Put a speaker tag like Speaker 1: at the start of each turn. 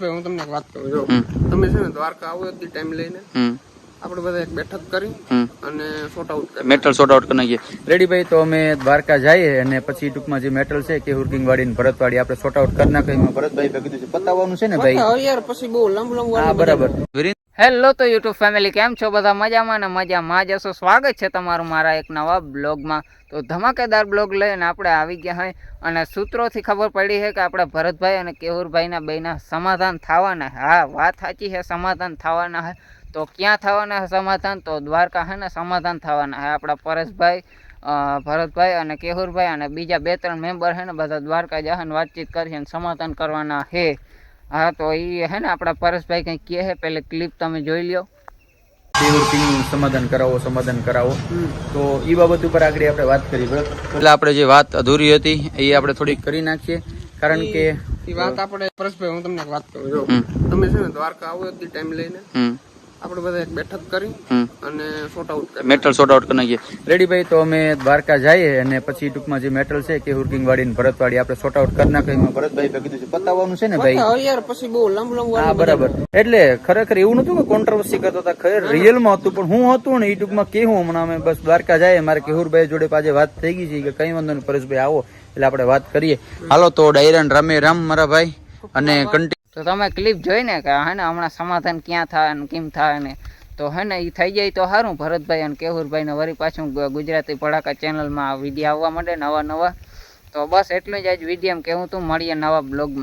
Speaker 1: હું તમને એક વાત કહું જો તમે છે ને દ્વારકા આવો એટલી ટાઈમ લઈને. આપણે બધા એક બેઠક કરી અને શોર્ટ આઉટ કરી.
Speaker 2: મેટલ સોર્ટ આઉટ કરી નાખીએ. રેડી ભાઈ તો અમે દ્વારકા જઈએ અને પછી ટૂંકમાં જે મેટલ છે કે હુર્કિંગ વાળી ને ભરતવાડી આપણે સોર્ટ આઉટ કરી નાખીએ. ભરતભાઈ કીધું છે. પતાવવાનું છે ને ભાઈ?
Speaker 1: યાર પછી બહુ લાંબુ લાંબુ
Speaker 2: હા બરાબર.
Speaker 3: હેલો તો યુટ્યુબ ફેમિલી, કેમ છો બધા? મજામાં ને મજામાં જ હશો. સ્વાગત છે તમારું મારા એક નવા બ્લોગમાં. તો ધમાકેદાર બ્લોગ લઈને આપણે આવી ગયા હોય અને સૂત્રોથી ખબર પડી છે કે આપણે ભરતભાઈ અને કેવુરભાઈના બેના સમાધાન થવાના. હા. વાત સાચી છે સમાધાન થવાના છે તો ક્યાં થવાના છે સમાધાન? તો દ્વારકા છે ને સમાધાન થવાના છે આપણા પરેશભાઈ ભરતભાઈ અને કેહુરભાઈ અને બીજા બે ત્રણ મેમ્બર છે ને બધા દ્વારકા જશે વાતચીત કરી અને સમાધાન કરવાના છે હા તો એ હે ને આપણા પરેશભાઈ કંઈક કહે છે? પેલે ક્લિપ તમે જોઈ લ્યો.
Speaker 2: નું સમાધાન કરાવો સમાધાન કરાવો. તો એ બાબત ઉપર આગળ આપણે વાત કરી એટલે આપણે જે વાત અધૂરી હતી એ આપણે થોડીક કરી નાખીએ. કારણ કે
Speaker 1: એ વાત આપણે પરેશભાઈ હું તમને વાત કહું જો તમે છે ને દ્વારકા આવો ટાઈમ લઈને. આપણે બધા એક બેઠક કરી અને sort out
Speaker 2: metal sort out કરી નાખીએ. રેડી ભાઈ તો અમે દ્વારકા જઈએ અને પછી ટૂંકમાં જે મેટલ છે કે હુર્કિંગ વાડી ને ભરતવાડી આપણે શોર્ટ આઉટ કરી નાખીએ. ભરતભાઈ ભાઈ કીધું છે. પતાવવાનું છે ને ભાઈ?
Speaker 1: યાર પછી બહુ લાંબુ લાંબુ
Speaker 2: હા બરાબર. એટલે ખરેખર એવું નતું કે કોન્ટ્રોવર્સી કરતા હતા. ખરેખર રિયલમાં હતું પણ હું હતું ને એ ટૂંકમાં કેવું હમણાં અમે બસ દ્વારકા જાય મારે કેહુરભાઈ જોડે પાછે વાત થઈ ગઈ છે કે કઈ વાંધો નહીં પરેશભાઈ આવો એટલે આપણે વાત કરીએ. હાલો તો ડાયરન રામે રામ મારા ભાઈ અને કન્ટિન્યુ
Speaker 3: તો તમે ક્લિપ જોઈને કે હે ને, હમણાં સમાધાન ક્યાં થાય ને કેમ થાય ને? તો હે ને એ થઈ જાય તો સારું ભરતભાઈ અને કેહુરભાઈને વળી પાછું ગુજરાતી પડાકા ચેનલમાં વીડિયો આવવા માંડે નવા નવા તો બસ એટલું જ, આજ વીડિયો હું તું, મળીએ નવા બ્લોગમાં